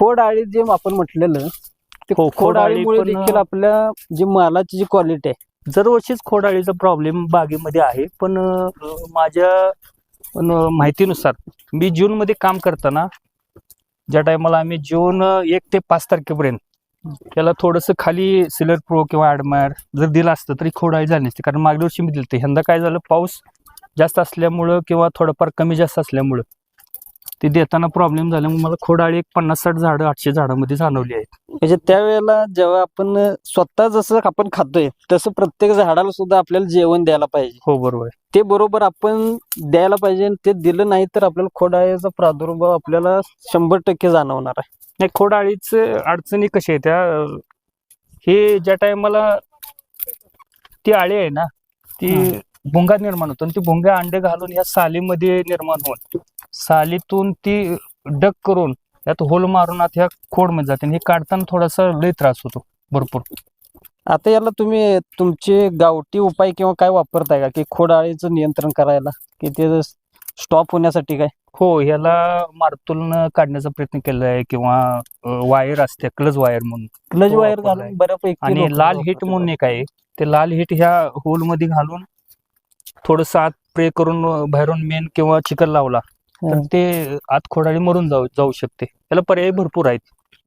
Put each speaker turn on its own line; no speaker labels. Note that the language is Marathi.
खोड आळी जे आपण म्हटलेलं ते
हो,
खोड
खोड आळी
आळीमुळे
पण-
देखील आपल्या जी मालाची जी क्वालिटी आहे
दरवर्षीच खोडाळीचा प्रॉब्लेम बागेमध्ये आहे. पण अं, माझ्या माहितीनुसार मी जून मध्ये काम करताना ज्या टायमाला आम्ही जून अं, एक ते पाच तारखेपर्यंत त्याला थोडंसं खाली सिलर प्रो किंवा ॲडमायर जर दिलं असतं तरी खोडाळी झाली नसती. कारण मागल्या वर्षी मी दिलं यंदा काय झालं पाऊस जास्त असल्यामुळं किंवा थोडंफार कमी जास्त असल्यामुळं ते देताना प्रॉब्लेम झाल्यामुळे मला खोडाळी एक पन्नास साठ झाडं आठशे झाडामध्ये जाणवली आहेत.
म्हणजे त्यावेळेला जेव्हा आपण स्वतः जसं आपण खातोय तसं प्रत्येक झाडाला सुद्धा आपल्याला जेवण द्यायला पाहिजे.
हो बरोबर आहे.
ते बरोबर आपण द्यायला पाहिजे आणि ते दिलं नाही तर आपल्याला खोडाळीचा प्रादुर्भाव आपल्याला शंभर टक्के जाणवणार आहे.
नाही खोडाळीच अडचणी कशा आहेत त्या हे ज्या टायमाला ती आळी आहे ना ती भुंगा निर्माण होतो आणि ती भुंगा अंडे घालून ह्या सालीमध्ये निर्माण होऊन सालीतून ती डक करून यात होल मारून आत ह्या खोडमध्ये जाते आणि हे काढताना थोडासा लय त्रास होतो भरपूर.
आता याला तुम्ही तुमचे गावठी उपाय किंवा काय वापरताय का? की खोडाळीचं नियंत्रण करायला? की ते स्टॉप होण्यासाठी काय?
हो ह्याला मारतून काढण्याचा प्रयत्न केला आहे किंवा वायर असते क्लज वायर म्हणून.
क्लच
तो
वायर. घालून बऱ्यापैकी
आणि लाल हिट. म्हणून एक आहे. ते लाल हिट ह्या होलमध्ये घालून थोडस आत प्रे करून बाहेरून मेन किंवा चिकन लावला. तर. ते आत खोडाळी मरून जाऊ जाऊ शकते त्याला पर्याय भरपूर आहेत